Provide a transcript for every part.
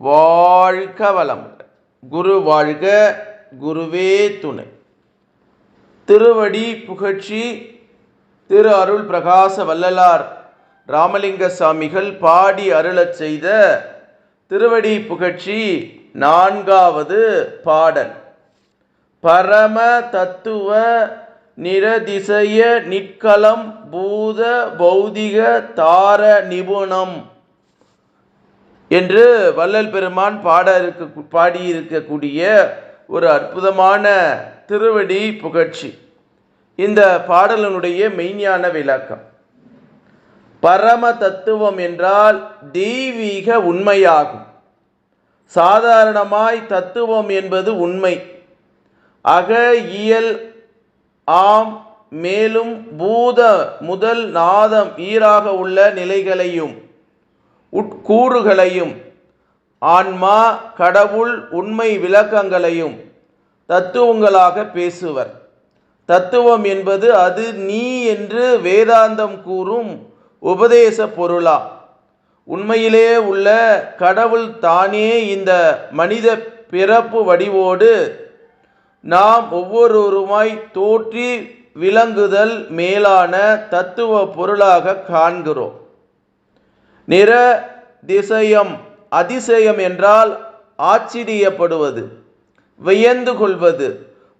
வாழ்க வளம் குரு வாழ்க குருவே துணை. திருவடி புகழ்ச்சி திரு அருள் பிரகாச வல்லலார் ராமலிங்க சாமிகள் பாடி அருளச் செய்த திருவடி புகழ்ச்சி நான்காவது பாடல். பரம தத்துவ நிரதிசய நிற்கலம் பூத பௌதிக தார நிபுணம். என்று வள்ளல் பெருமான் பாட இருக்க பாடியிருக்கக்கூடிய ஒரு அற்புதமான திருவடி புகழ்ச்சி. இந்த பாடலினுடைய மெய்ஞான விளக்கம். பரம தத்துவம் என்றால் தெய்வீக உண்மையாகும். சாதாரணமாய் தத்துவம் என்பது உண்மை. அக இயல் ஆம் மேலும் பூத முதல் நாதம் ஈராக உள்ள நிலைகளையும் உட்கூறுகளையும் ஆன்மா கடவுள் உண்மை விளக்கங்களையும் தத்துவங்களாக பேசுவர். தத்துவம் என்பது அது நீ என்று வேதாந்தம் கூறும் உபதேச பொருளா. உண்மையிலே உள்ள கடவுள் தானே இந்த மனித பிறப்பு வடிவோடு நாம் ஒவ்வொருவருமாய் தோற்றி விளங்குதல் மேலான தத்துவ பொருளாக காண்கிறோம். நிற திசையம் அதிசயம் என்றால் ஆச்சரியப்படுவது வியந்து கொள்வது.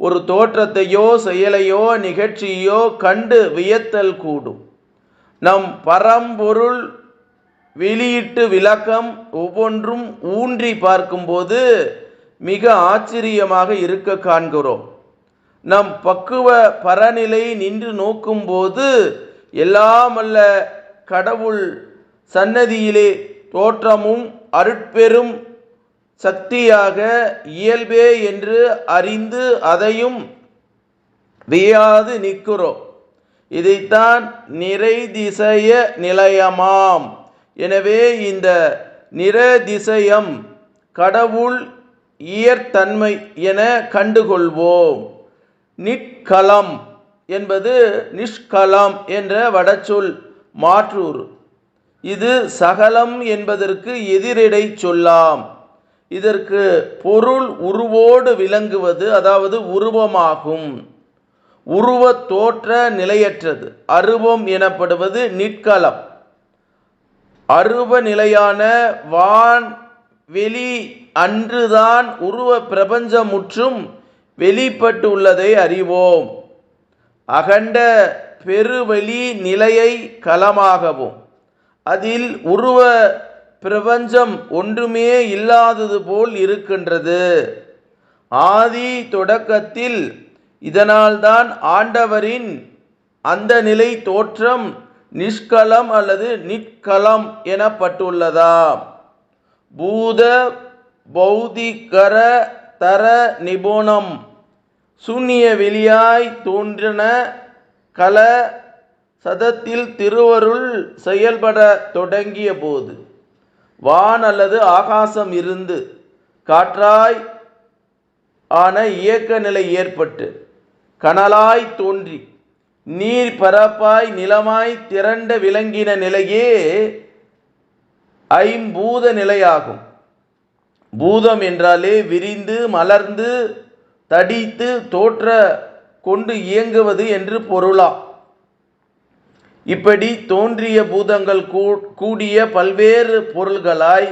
ஒரு தோற்றத்தையோ செயலையோ நிகழ்ச்சியோ கண்டு வியத்தல் கூடும். நம் பரம்பொருள் வெளியீட்டு விளக்கம் ஒவ்வொன்றும் ஊன்றி பார்க்கும்போது மிக ஆச்சரியமாக இருக்க காண்கிறோம். நம் பக்குவ பரநிலை நின்று நோக்கும்போது எல்லாமல்ல கடவுள் சன்னதியிலே தோற்றமும் அருட்பெரும் சக்தியாக இயல்பே என்று அறிந்து அதையும் வியாது நிற்கிறோம். இதைத்தான் நிறைதிசய நிலையமாம். எனவே இந்த நிறதிசயம் கடவுள் இயற்தன்மை என கண்டுகொள்வோம். நிற்கலம் என்பது நிஷ்கலம் என்ற வடச்சொல் மாற்றூர் இது சகலம் என்பதற்கு எதிரிடை சொல்லாம். இதற்கு பொருள் உருவோடு விளங்குவது அதாவது உருவமாகும். உருவ தோற்ற நிலையற்றது. அருவம் எனப்படுவது நிற்களம் அருவ நிலையான வான் வெளி அன்றுதான் உருவ பிரபஞ்சம் முற்றும் வெளிப்பட்டுள்ளதை அறிவோம். அகண்ட பெருவெளி நிலையை களமாகவும் அதில் உருவ பிரபஞ்சம் ஒன்றுமே இல்லாதது போல் இருக்கின்றது. ஆதி தொடக்கத்தில் இதனால்தான் ஆண்டவரின் அந்த நிலை தோற்றம் நிஷ்கலம் அல்லது நிற்கலம் எனப்பட்டுள்ளதா? பூத பௌதிகர தர நிபுணம் சூன்ய வெளியாய் தோன்றின கல சதத்தில் திருவருள் செயல்பட தொடங்கிய போது வான் அல்லது ஆகாசம் இருந்து காற்றாய் ஆன இயக்க நிலை ஏற்பட்டு கனலாய் தோன்றி நீர் பரப்பாய் நிலமாய் திரண்ட விளங்கின நிலையே ஐம்பூத நிலையாகும். பூதம் என்றாலே விரிந்து மலர்ந்து தடித்து தோற்ற கொண்டு இயங்குவது என்று பொருளாம். இப்படி தோன்றிய பூதங்கள் கூடிய பல்வேறு பொருள்களாய்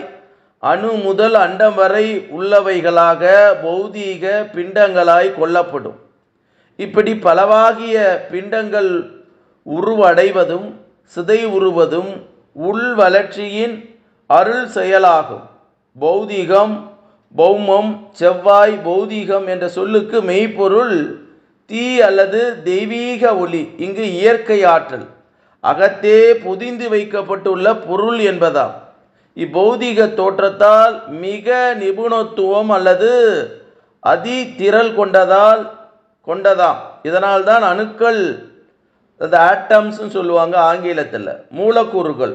அணு முதல் அண்டம் வரை உள்ளவைகளாக பௌதீக பிண்டங்களாய் கொள்ளப்படும். இப்படி பலவாகிய பிண்டங்கள் உருவடைவதும் சிதை உருவதும் உள் வளர்ச்சியின் அருள் செயலாகும். பௌதீகம் பௌமம் செவ்வாய் பௌதீகம் என்ற சொல்லுக்கு மெய்ப்பொருள் தீ அல்லது தெய்வீக ஒளி இங்கு இயற்கை ஆற்றல். அகத்தே புதிந்து வைக்கப்பட்டுள்ள பொருள் என்பதாம். இப்பௌதிக தோற்றத்தால் மிக நிபுணத்துவம் அல்லது அதிதிரள் கொண்டதால் கொண்டதாம். இதனால் தான் அணுக்கள் அந்த ஆட்டம்ஸ்னு சொல்லுவாங்க ஆங்கிலத்தில் மூலக்கூறுகள்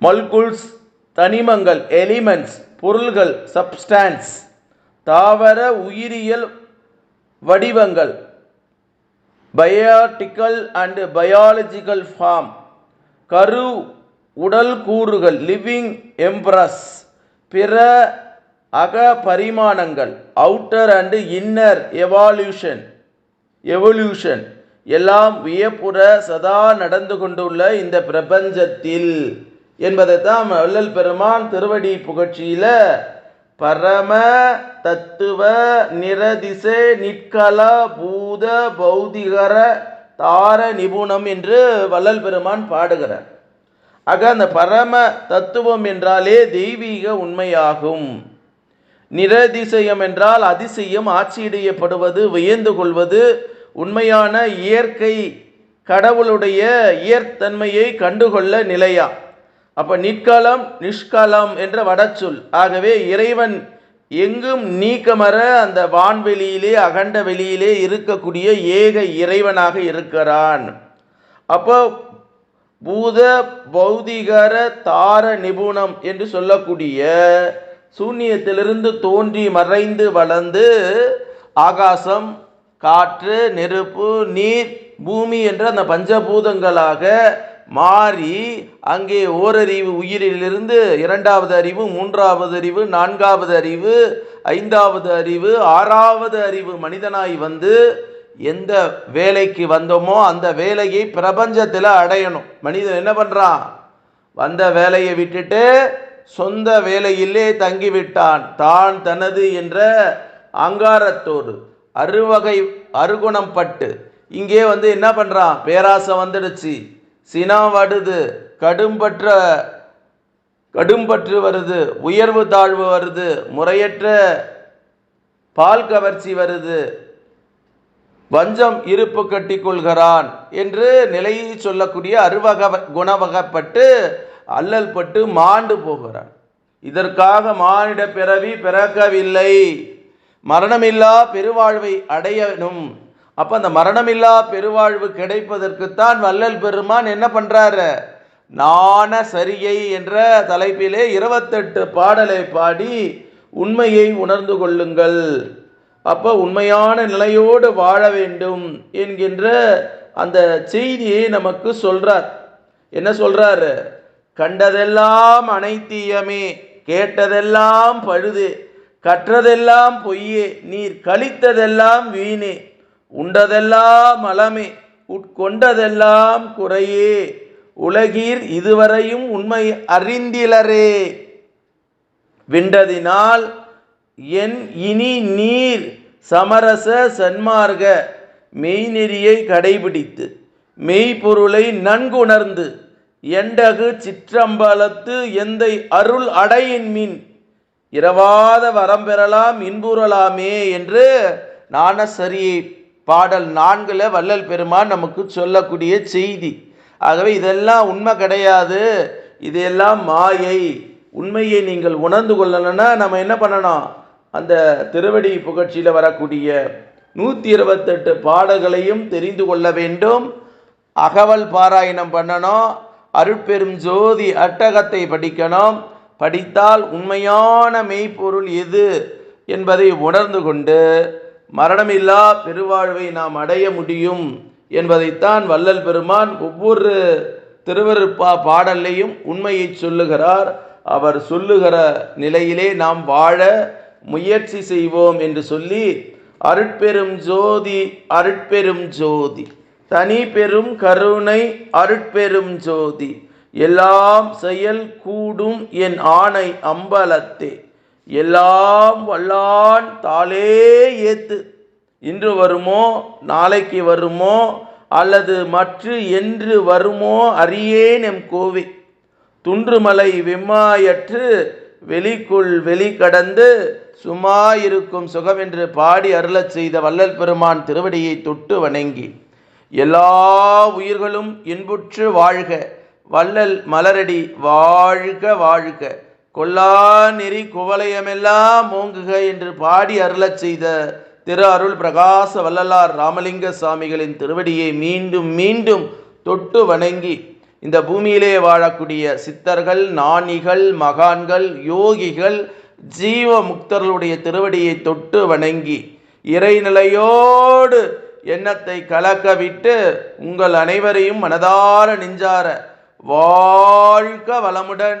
மல்குல்ஸ் தனிமங்கள் எலிமெண்ட்ஸ் பொருள்கள் சப்ஸ்டான்ஸ் தாவர உயிரியல் வடிவங்கள் பயாட்டிக்கல் அண்ட் பயாலஜிக்கல் ஃபார்ம் கரு உடல் கூறுகள் லிவிங் எம்ப்ரஸ் பிற அக பரிமாணங்கள் outer and inner evolution evolution எல்லாம் வியப்புற சதா நடந்து கொண்டுள்ள இந்த பிரபஞ்சத்தில். என்பதை தான் வள்ளல் பெருமான் திருவடி புகழ்ச்சியில் பரம தத்துவ நிரதிசை நிற்கல பூத பௌதிகர தார நிபுணம் என்று வள்ளல் பெருமான் பாடுகிறார். ஆக அந்த பரம தத்துவம் என்றாலே தெய்வீக உண்மையாகும். நிரதிசயம் என்றால் அதிசயம் ஆட்சியிடையப்படுவது வியந்து கொள்வது உண்மையான இயற்கை கடவுளுடைய இயற்தன்மையை கண்டுகொள்ள நிலையா? அப்போ நிற்கலம் நிஷ்கலம் என்ற வடச்சொல். ஆகவே இறைவன் எங்கும் நீக்கமர அந்த வான்வெளியிலே அகண்ட வெளியிலே இருக்கக்கூடிய ஏக இறைவனாக இருக்கிறான். அப்போ பூத பௌதிகர தார நிபுணம் என்று சொல்லக்கூடிய சூன்யத்திலிருந்து தோன்றி மறைந்து வளர்ந்து ஆகாசம் காற்று நெருப்பு நீர் பூமி என்ற அந்த பஞ்சபூதங்களாக மாறி அங்கே ஓரறிவு உயிரிலிருந்து இரண்டாவது அறிவு மூன்றாவது அறிவு நான்காவது அறிவு ஐந்தாவது அறிவு ஆறாவது அறிவு மனிதனாய் வந்து எந்த வேலைக்கு வந்தோமோ அந்த வேலையை பிரபஞ்சத்தில் அடையணும். மனிதன் என்ன பண்ணுறான் வந்த வேலையை விட்டுட்டு சொந்த வேலையிலே தங்கிவிட்டான். தான் தனது என்ற அங்காரத்தோடு அறுவகை அருகுணம் பட்டு இங்கே வந்து என்ன பண்ணுறான் பேராசை வந்துடுச்சு. சினா வருது கடும்பற்ற கடும்பற்று வருது உயர்வு தாழ்வு வருது முறையற்ற பால் கவர்ச்சி வருது. வஞ்சம் இருப்பு கட்டிக்கொள்கிறான் என்று நிலையை சொல்லக்கூடிய அருவக குணவகப்பட்டு அல்லல் பட்டு மாண்டு போகிறான். இதற்காக மானிட பிறவி பிறக்கவில்லை. மரணமில்லா பெருவாழ்வை அடையணும் அப்போ அந்த மரணமில்லா பெருவாழ்வு கிடைப்பதற்குத்தான் வள்ளல் பெருமான் என்ன பண்ணுறாரு நாண சரியை என்ற தலைப்பிலே இருபத்தெட்டு பாடலை பாடி உண்மையை உணர்ந்து கொள்ளுங்கள். அப்போ உண்மையான நிலையோடு வாழ வேண்டும் என்கின்ற அந்த செய்தியை நமக்கு சொல்றார். என்ன சொல்றாரு? கண்டதெல்லாம் அனைத்தியமே கேட்டதெல்லாம் பழுது கற்றதெல்லாம் பொய்யே நீர் கழித்ததெல்லாம் வீணே உண்டதெல்லாம் அலமே உட்கொண்டதெல்லாம் குறையே. உலகீர் இதுவரையும் உண்மை அறிந்திலரே. விண்டதினால் என் இனி நீர் சமரச சன்மார்க மெய்நெறியை கடைபிடித்து மெய்ப்பொருளை நன்குணர்ந்து எண்டகு சிற்றம்பலத்து எந்தை அருள் அடையின் மின் இரவாத வரம் பெறலாம் இன்புறலாமே என்று நாணசரியை பாடல் நான்கில் வள்ளல் பெருமான் நமக்கு சொல்லக்கூடிய செய்தி. ஆகவே இதெல்லாம் உண்மை கிடையாது. இதெல்லாம் மாயை. உண்மையை நீங்கள் உணர்ந்து கொள்ளணும்னா நம்ம என்ன பண்ணணும்? அந்த திருவடி புகழ்ச்சியில் வரக்கூடிய நூற்றி இருபத்தெட்டு பாடல்களையும் தெரிந்து கொள்ள வேண்டும். அகவல் பாராயணம் பண்ணணும். அருட்பெரும் ஜோதி அட்டகத்தை படிக்கணும். படித்தால் உண்மையான மெய்ப்பொருள் எது என்பதை உணர்ந்து கொண்டு மரணமில்லா பெருவாழ்வை நாம் அடைய முடியும் என்பதைத்தான் வள்ளல் பெருமான் ஒவ்வொரு திருவருப்பா பாடல்லையும் உண்மையை சொல்லுகிறார். அவர் சொல்லுகிற நிலையிலே நாம் வாழ முயற்சி செய்வோம் என்று சொல்லி அருட்பெரும் ஜோதி அருட்பெரும் ஜோதி. தனி பெரும் கருணை அருட்பெரும் ஜோதி. எல்லாம் செயல் கூடும் என் ஆணை அம்பலத்தே. எல்லாம் வல்லான் தாளே ஏத்து. இன்று வருமோ நாளைக்கு வருமோ அல்லது மற்ற என்று வருமோ அறியேன் எம் கோவி. துன்றுமலை வெம்மாயற்று வெளிக்குள் வெளி கடந்து சும்மாயிருக்கும் சுகமென்று பாடி அருளச் செய்த வள்ளல் பெருமான் திருவடியை தொட்டு வணங்கி எல்லா உயிர்களும் இன்புற்று வாழ்க வள்ளல் மலரடி வாழ்க வாழ்க. கொல்லா நெறி குவலயமெல்லாம் ஓங்குக என்று பாடி அருளச் செய்த திரு அருள் பிரகாச வல்லலார் ராமலிங்க சுவாமிகளின் திருவடியை மீண்டும் மீண்டும் தொட்டு வணங்கி இந்த பூமியிலே வாழக்கூடிய சித்தர்கள் நாணிகள் மகான்கள் யோகிகள் ஜீவ முக்தர்களுடைய திருவடியை தொட்டு வணங்கி இறைநிலையோடு எண்ணத்தை கலக்க விட்டு உங்கள் அனைவரையும் மனதார நெஞ்சார வாழ்க வளமுடன்.